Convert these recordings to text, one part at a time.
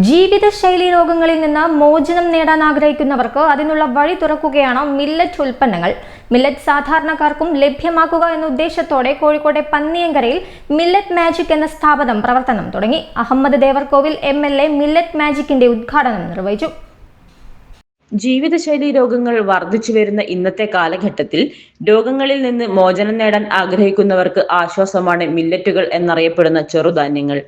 ജീവിതശൈലി രോഗങ്ങളിൽ നിന്ന് മോചനം നേടാൻ ആഗ്രഹിക്കുന്നവർക്ക് അതിനുള്ള വഴി തുറക്കുകയാണ് മില്ലറ്റ് ഉൽപ്പന്നങ്ങൾ. മില്ലറ്റ് സാധാരണക്കാർക്കും ലഭ്യമാക്കുക എന്ന ഉദ്ദേശത്തോടെ കോഴിക്കോട്ടെ പന്നിയങ്കരയിൽ മില്ലറ്റ് മാജിക് എന്ന സ്ഥാപനം പ്രവർത്തനം തുടങ്ങി. Ahammed Devarkovil M L A millet മാജിക്കിന്റെ ഉദ്ഘാടനം നിർവഹിച്ചു. ജീവിതശൈലി രോഗങ്ങൾ വർദ്ധിച്ചു വരുന്ന ഇന്നത്തെ കാലഘട്ടത്തിൽ രോഗങ്ങളിൽ നിന്ന് മോചനം നേടാൻ ആഗ്രഹിക്കുന്നവർക്ക് ആശ്വാസമാണ് മില്ലറ്റുകൾ എന്നറിയപ്പെടുന്ന ചെറുധാന്യങ്ങൾ.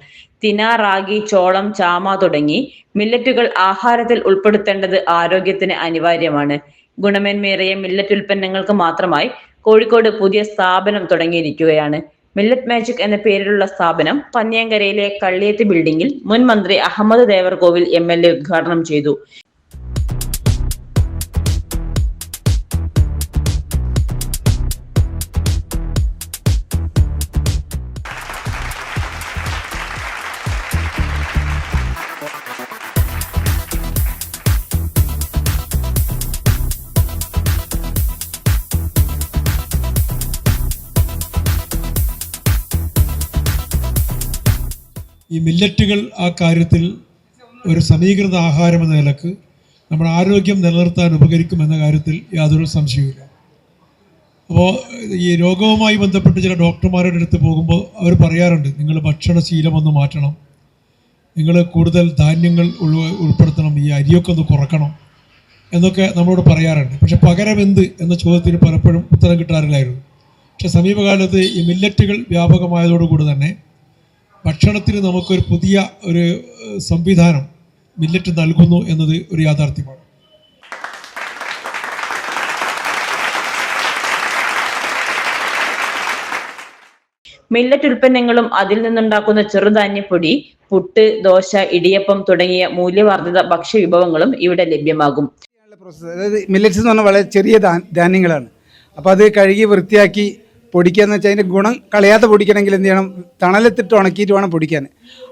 തിന റാഗി ചോളം ചാമ തുടങ്ങി മില്ലറ്റുകൾ ആഹാരത്തിൽ ഉൾപ്പെടുത്തേണ്ടത് ആരോഗ്യത്തിന് അനിവാര്യമാണ്. ഗുണമേന്മേറിയ മില്ലറ്റ് ഉൽപ്പന്നങ്ങൾക്ക് മാത്രമായി കോഴിക്കോട് പുതിയ സ്ഥാപനം തുടങ്ങിയിരിക്കുകയാണ്. മില്ലറ്റ് മാജിക് എന്ന പേരിലുള്ള സ്ഥാപനം പന്നിയങ്കരയിലെ കള്ളിയത്ത് ബിൽഡിംഗിൽ മുൻ മന്ത്രി Ahammed Devarkovil M L A ഉദ്ഘാടനം ചെയ്തു. ഈ മില്ലറ്റുകൾ ആ കാര്യത്തിൽ ഒരു സമീകൃത ആഹാരം എന്ന നിലയ്ക്ക് നമ്മുടെ ആരോഗ്യം നിലനിർത്താൻ ഉപകരിക്കും എന്ന കാര്യത്തിൽ യാതൊരു സംശയവുമില്ല. അപ്പോൾ ഈ രോഗവുമായി ബന്ധപ്പെട്ട് ചില ഡോക്ടർമാരുടെ അടുത്ത് പോകുമ്പോൾ അവർ പറയാറുണ്ട് നിങ്ങൾ ഭക്ഷണശീലം ഒന്ന് മാറ്റണം. നിങ്ങൾ കൂടുതൽ ധാന്യങ്ങൾ ഉൾപ്പെടുത്തണം. ഈ അരിയൊക്കെ ഒന്ന് കുറക്കണം. എന്നൊക്കെ നമ്മളോട് പറയാറുണ്ട്. പക്ഷെ പകരം എന്ത് എന്ന ചോദ്യത്തിന് പലപ്പോഴും ഉത്തരം കിട്ടാറില്ലായിരുന്നു. പക്ഷെ സമീപകാലത്ത് ഈ മില്ലറ്റുകൾ വ്യാപകമായതോടുകൂടി തന്നെ ഭക്ഷണത്തിന് നമുക്കൊരു പുതിയ ഒരു സംവിധാനം മില്ലറ്റ് നൽകുന്നു എന്നത് ഒരു യാഥാർത്ഥ്യമാണ്. മില്ലറ്റ് ഉൽപ്പന്നങ്ങളും അതിൽ നിന്നുണ്ടാക്കുന്ന ചെറുധാന്യപ്പൊടി പുട്ട് ദോശ ഇടിയപ്പം തുടങ്ങിയ മൂല്യവർദ്ധിത ഭക്ഷ്യവിഭവങ്ങളും ഇവിടെ ലഭ്യമാകും. അതായത് മില്ലറ്റ്സ് എന്ന് പറഞ്ഞാൽ വളരെ ചെറിയ ധാന്യങ്ങളാണ്. അപ്പോൾ അത് കഴുകി വൃത്തിയാക്കി പൊടിക്കുക എന്ന് വെച്ചാൽ അതിന്റെ ഗുണം കളയാതെ പൊടിക്കണമെങ്കിൽ എന്ത് ചെയ്യണം? തണലത്തിട്ട് ഉണക്കിയിട്ട് വേണം പൊടിക്കാൻ.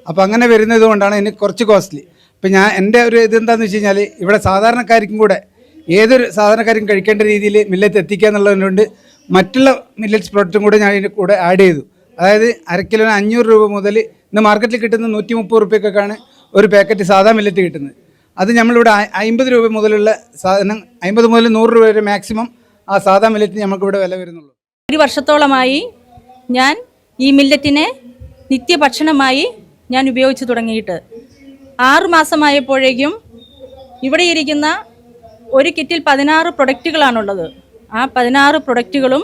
അപ്പോൾ അങ്ങനെ വരുന്നത് കൊണ്ടാണ് ഇതിന് കുറച്ച് കോസ്റ്റ്ലി അപ്പം ഞാൻ എന്റെ ഒരു ഇത് എന്താണെന്ന് വെച്ച് കഴിഞ്ഞാൽ ഇവിടെ സാധാരണക്കാർക്കും കൂടെ ഏതൊരു സാധാരണക്കാരും കഴിക്കേണ്ട രീതിയിൽ മില്ലറ്റ് എത്തിക്കുക എന്നുള്ളതുകൊണ്ട് മറ്റുള്ള മില്ലറ്റ്സ് പ്രോഡക്റ്റും കൂടെ ഞാൻ ഇതിന്റെ കൂടെ ആഡ് ചെയ്തു. അതായത് അര കിലോ അഞ്ഞൂറ് രൂപ മുതൽ ഇന്ന് മാർക്കറ്റിൽ കിട്ടുന്ന നൂറ്റി മുപ്പത് റുപ്യക്കൊക്കെയാണ് ഒരു പാക്കറ്റ് സാധാ മില്ലറ്റ് കിട്ടുന്നത്. അത് നമ്മളിവിടെ അമ്പത് രൂപ മുതലുള്ള സാധനം അമ്പത് മുതൽ നൂറ് രൂപ വരെ മാക്സിമം ആ സാധാ മില്ലറ്റ് നമുക്കിവിടെ വില വരുന്നുള്ളൂ. ഒരു വർഷത്തോളമായി ഞാൻ ഈ മില്ലറ്റിനെ നിത്യഭക്ഷണമായി ഞാൻ ഉപയോഗിച്ച് തുടങ്ങിയിട്ട്. ആറുമാസമായപ്പോഴേക്കും ഇവിടെ ഇരിക്കുന്ന ഒരു കിറ്റിൽ പതിനാറ് പ്രൊഡക്റ്റുകളാണുള്ളത്. ആ പതിനാറ് പ്രൊഡക്റ്റുകളും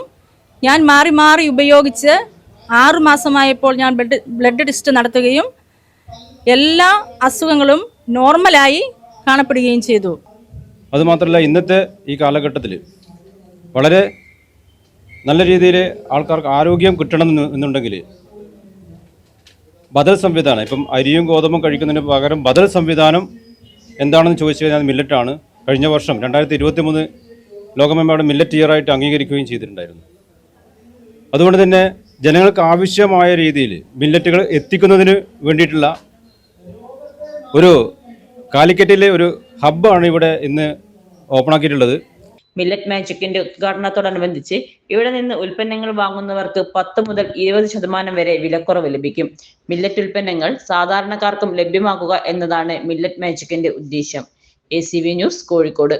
ഞാൻ മാറി മാറി ഉപയോഗിച്ച് ആറുമാസമായപ്പോൾ ഞാൻ ബ്ലഡ് ബ്ലഡ് ടെസ്റ്റ് നടത്തുകയും എല്ലാ അസുഖങ്ങളും നോർമലായി കാണപ്പെടുകയും ചെയ്തു. അതുമാത്രമല്ല ഇന്നത്തെ ഈ കാലഘട്ടത്തിൽ വളരെ നല്ല രീതിയിൽ ആൾക്കാർക്ക് ആരോഗ്യം കിട്ടണം എന്ന് എന്നുണ്ടെങ്കിൽ ബദൽ സംവിധാനം ഇപ്പം അരിയും ഗോതമ്പും കഴിക്കുന്നതിന് പകരം ബദൽ സംവിധാനം എന്താണെന്ന് ചോദിച്ചു കഴിഞ്ഞാൽ മില്ലറ്റാണ്. കഴിഞ്ഞ വർഷം രണ്ടായിരത്തി ഇരുപത്തി മൂന്ന് ലോകമെമ്പാടും മില്ലറ്റ് ഇയറായിട്ട് അംഗീകരിക്കുകയും ചെയ്തിട്ടുണ്ടായിരുന്നു. അതുകൊണ്ട് തന്നെ ജനങ്ങൾക്ക് ആവശ്യമായ രീതിയിൽ മില്ലറ്റുകൾ എത്തിക്കുന്നതിന് വേണ്ടിയിട്ടുള്ള ഒരു കാലിക്കറ്റിലെ ഒരു ഹബ്ബാണ് ഇവിടെ ഇന്ന് ഓപ്പണാക്കിയിട്ടുള്ളത് മില്ലറ്റ് മാജിക്കിന്റെ ഉദ്ഘാടനത്തോടനുബന്ധിച്ച് ഇവിടെ നിന്ന് ഉൽപ്പന്നങ്ങൾ വാങ്ങുന്നവർക്ക് പത്ത് മുതൽ ഇരുപത് ശതമാനം വരെ വിലക്കുറവ് ലഭിക്കും. മില്ലറ്റ് ഉൽപ്പന്നങ്ങൾ സാധാരണക്കാർക്കും ലഭ്യമാക്കുക എന്നതാണ് മില്ലറ്റ് മാജിക്കിന്റെ ഉദ്ദേശം. A news Kozhikode.